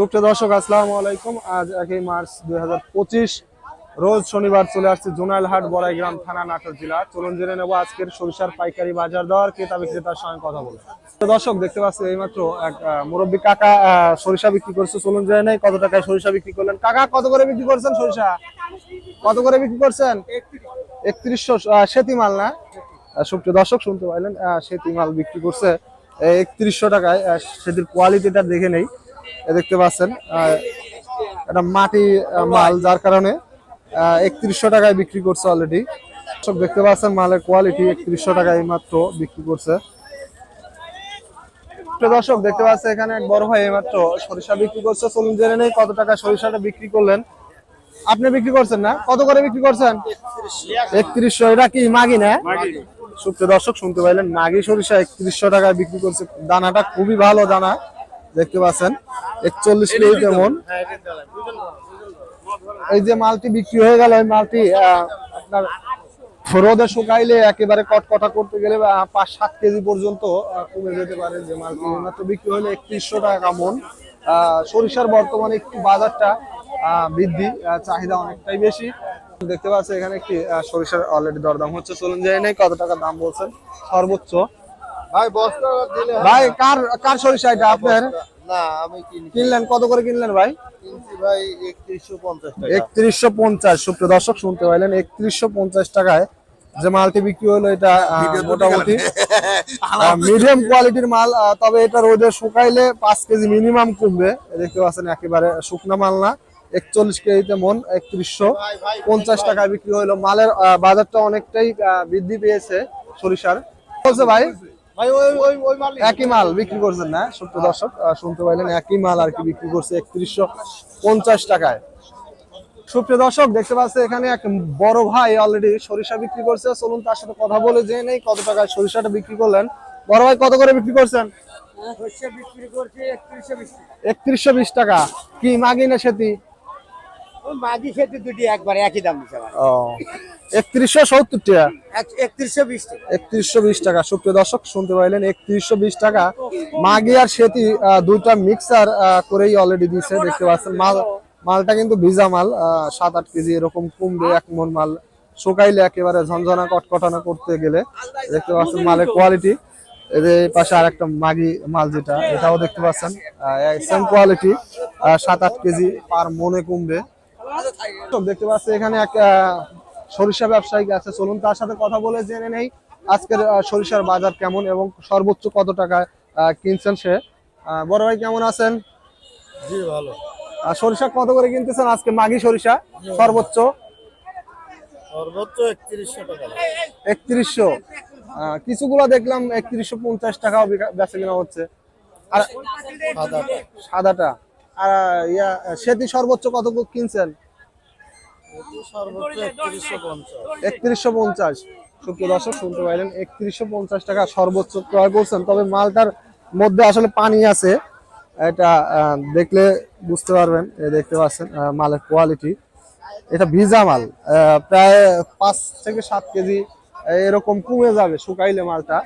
সুপ্রিয় দর্শক, আসসালামু আলাইকুম। আজ একই মার্চ দুই হাজার পঁচিশ, রোজ শনিবার চলে আসছে জোনাইলহাট বড়াইগ্রাম থানা নাটোর জেলা। চলুন জেনে নেব আজকের সরিষার পাইকারি বাজার দর, ক্রেতা বিক্রেতার সঙ্গে কথা বলে দর্শক, দেখতে পাচ্ছি এইমাত্র এক মুরব্বী কাকা সরিষা বিক্রি করছে। চলুন জেনে নেই কত টাকায় সরিষা বিক্রি করলেন। কাকা, কত করে বিক্রি করছেন সরিষা? কত করে বিক্রি করছেন? একত্রিশশো সেতি মাল না? সুপ্রিয় দর্শক, শুনতে পাইলেন সেতি মাল বিক্রি করছে একত্রিশশো টাকায়। সেটির কোয়ালিটিটা দেখে নেই। দেখতে পাচ্ছেন এটা মাটি মাল যার কারণে একত্রিশশো টাকায় বিক্রি করছে অলরেডি সব দেখতে পাচ্ছেন মালের কোয়ালিটি একত্রিশশো টাকায় মাত্র বিক্রি করছে। দর্শক দেখতে পাচ্ছে এখানে এক বড় ভাই মাত্র সরিষা বিক্রি করছে। চলুন জেনে নেই কত টাকা সরিষাটা বিক্রি করলেন। আপনি বিক্রি করছেন না? কত করে বিক্রি করছেন? একত্রিশশো এটা কি মাগি না? সুপ্রিয় দর্শক শুনতে পাইলেন মাগি সরিষা একত্রিশশো টাকায় বিক্রি করছে। দানাটা খুবই ভালো দানা। দেখতে পাচ্ছেন। একচল্লিশ কেজি তেমন এই যে মালটি বিক্রি হয়ে গেল মালটি আপনার রোদে শুকাইলে একেবারে কটকটা করতে গেলে পাঁচ সাত কেজি পর্যন্ত কমে যেতে পারে যে মালটি। মাত্র বিক্রি হলে একত্রিশশো টাকা মন। সরিষার বর্তমানে একটু বাজারটা বৃদ্ধি চাহিদা অনেকটাই বেশি। দেখতে পাচ্ছি এখানে একটি সরিষার অলরেডি দরদাম হচ্ছে। চলুন যাই নাই কত টাকা দাম বলছেন। সর্বোচ্চ ভাই বস্তা দিলে ভাই কার কার সরিষা এটা আপনার? না আমি কিনলেন কত করে কিনলেন ভাই? ভাই একত্রিশশো পঞ্চাশ সুপ্রিয় দর্শক শুনতে পাইলেন একত্রিশশো পঞ্চাশ টাকায় যে মালটি বিক্রি হলো এটা মোটামুটি মিডিয়াম কোয়ালিটির মাল তবে এটা রোদে শুকাইলে পাঁচ কেজি মিনিমাম কমবে। দেখতে পাচ্ছেন একেবারে শুকনা মাল না। একচল্লিশ কেজিতে মন একত্রিশশো পঞ্চাশ টাকায় বিক্রি হলো। মালের আহ, বাজারটা অনেকটাই বৃদ্ধি পেয়েছে সরিষার। বলছে ভাই ভাই ওই ওই ওই মাল একই মাল বিক্রি করছেন না সত্য দর্শক আহ, শুনতে পাইলেন একই মাল আর কি বিক্রি করছে একত্রিশশো পঞ্চাশ টাকায়। সুপ্রিয় দর্শক দেখতে পাচ্ছে এখানে এক বড় ভাই অলরেডি সরিষা বিক্রি করছে। চলুন তার সাথে কথা বলে যে নেই কত টাকায় সরিষাটা বিক্রি করলেন। বড় ভাই কত করে বিক্রি করছেন? সর্ষে বিক্রি করছি একত্রিশশো বিশ একত্রিশশো বিশ টাকা। কি মাগি না সেতি? ওই মাঝি সেতু দুটি একবার একই দাম দিচ্ছে ও। একত্রিশশো সত্তর টাকা একত্রিশশো বিশ টাকা একত্রিশশো বিশ টাকা। সুপ্রিয় দর্শক শুনতে পাইলেন একত্রিশশো বিশ টাকা। মাগি আর সেতি দুইটা মিক্সার করেই অলরেডি দিচ্ছে দেখতে পাচ্ছেন। মাল মালটা কিন্তু ভিজা মাল সাত আট কেজি এরকম কমবে এক মন মাল শুকাইলে একেবারে ঝনঝনা কটকটানা করতে গেলে দেখতে পাচ্ছেন মালের কোয়ালিটি এদের পাশে আর একটা মাগি মাল যেটা এটাও দেখতে পাচ্ছেন। সেম কোয়ালিটি সাত আট কেজি পার মনে কমবে। দেখতে পাচ্ছি এখানে এক সরিষা ব্যবসায়িক আছে চলুন তার সাথে কথা বলে জেনে নেই আজকের সরিষার বাজার কেমন এবং সর্বোচ্চ কত টাকা কিনছেন সে। বড় ভাই কেমন আছেন? জি ভালো। আহ, সরিষা কত করে কিনতেছেন আজকে? মাগি সরিষা সর্বোচ্চ? সর্বোচ্চ একত্রিশশো টাকা। একত্রিশশো। কিছুগুলো দেখলাম একত্রিশশো পঞ্চাশ টাকাও বেচা কিনা হচ্ছে। আর সাদাটা। সাদাটা। আর ইয়া সেটি সর্বোচ্চ কত কিনছেন? একত্রিশশো পঞ্চাশ। দর্শক, শুনতে একত্রিশশো পঞ্চাশ টাকা সর্বোচ্চ ক্রয় তবে মালটার মধ্যে আসলে পানি আছে। এটা দেখলে বুঝতে পারবেন দেখতে মালের কোয়ালিটি এটা ভিজা মাল প্রায় পাঁচ থেকে সাত কেজি, এরকম কমে যাবে, শুকাইলে মালটা।